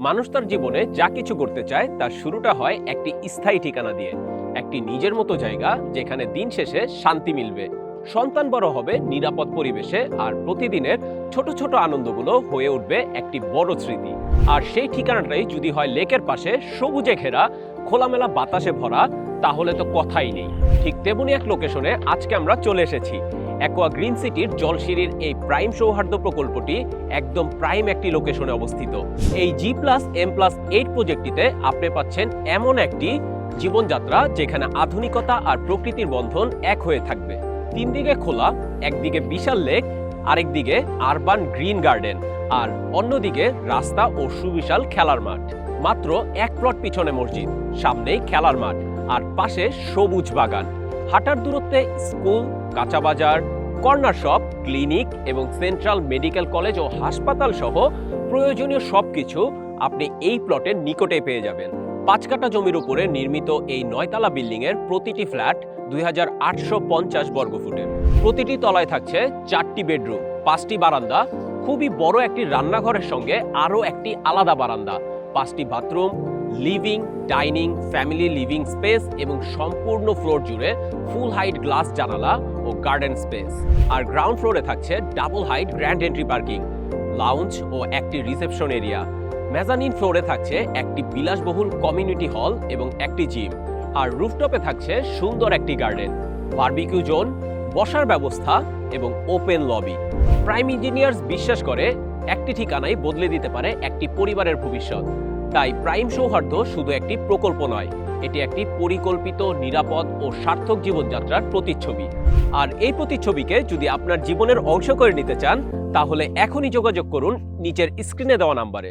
মানুষ তার জীবনে যা কিছু করতে চায়, তার শুরুটা হয় একটি স্থায়ী ঠিকানা দিয়ে। একটি নিজের মতো জায়গা যেখানে দিন শেষে শান্তি মিলবে। সন্তান বড় হবে নিরাপদ পরিবেশে আর প্রতিদিনের ছোট ছোট আনন্দগুলো হয়ে উঠবে একটি বড় স্মৃতি। আর সেই ঠিকানাটাই যদি হয় লেকের পাশে সবুজে ঘেরা, খোলামেলা বাতাসে ভরা তাহলে তো কথাই নেই। ঠিক তেমনি এক লোকেশনে আজকে আমরা চলে এসেছি। অ্যাকোয়া গ্রিন সিটির জলসিঁড়ির এই প্রাইম সৌহার্দ্য প্রকল্পটি একদম প্রাইম একটি লোকেশনে অবস্থিত। এই G plus M plus eight প্রজেক্টটিতে আপনি পাচ্ছেন এমন একটি জীবনযাত্রা যেখানে আধুনিকতা আর প্রকৃতির বন্ধন এক হয়ে থাকবে। তিন দিকে খোলা, একদিকে বিশাল লেক আরেকদিকে আরবান গ্রিন গার্ডেন আর অন্যদিকে রাস্তা ও সুবিশাল খেলার মাঠ। মাত্র এক প্লট পিছনে মসজিদ, সামনেই খেলার মাঠ। আর পাশে সবুজ বাগান। হাঁটার দূরত্বে স্কুল, কাঁচা বাজার, কর্নার শপ, ক্লিনিক এবং সেন্ট্রাল মেডিকেল কলেজ ও হাসপাতাল সহ প্রয়োজনীয় সবকিছু আপনি এই প্লটের নিকটে পেয়ে যাবেন। পাঁচ কাটা জমির উপরে নির্মিত এই নয়তলা বিল্ডিং এর প্রতিটি ফ্ল্যাট দুই হাজার আটশো পঞ্চাশ বর্গফুটের প্রতিটি তলায় থাকছে চারটি বেডরুম, পাঁচটি বারান্দা, খুবই বড় একটি রান্নাঘরের সঙ্গে আরও একটি আলাদা বারান্দা। পাঁচটি bathroom, living, dining, family living space এবং সম্পূর্ণ ফ্লোর জুড়ে ফুল হাইট গ্লাস জানালা ও গার্ডেন স্পেস। আর গ্রাউন্ড ফ্লোরে থাকছে double height grand entry parking, lounge ও একটি রিসেপশন এরিয়া। মেজানিন ফ্লোরে থাকছে একটি বিলাসবহুল কমিউনিটি হল এবং একটি জিম। আর রুফটপে থাকছে সুন্দর একটি গার্ডেন, বারবিকিউ জোন, বসার ব্যবস্থা এবং ওপেন লবি। প্রাইম ইঞ্জিনিয়ার্স বিশ্বাস করে একটি ঠিকানায় বদলে দিতে পারে একটি পরিবারের ভবিষ্যৎ। তাই প্রাইম সৌহার্দ্য শুধু একটি প্রকল্প নয়, এটি একটি পরিকল্পিত, নিরাপদ ও সার্থক জীবনযাত্রার প্রতিচ্ছবি। আর এই প্রতিচ্ছবিকে যদি আপনার জীবনের অংশ করে নিতে চান, তাহলে এখনই যোগাযোগ করুন নিচের স্ক্রিনে দেওয়া নাম্বারে।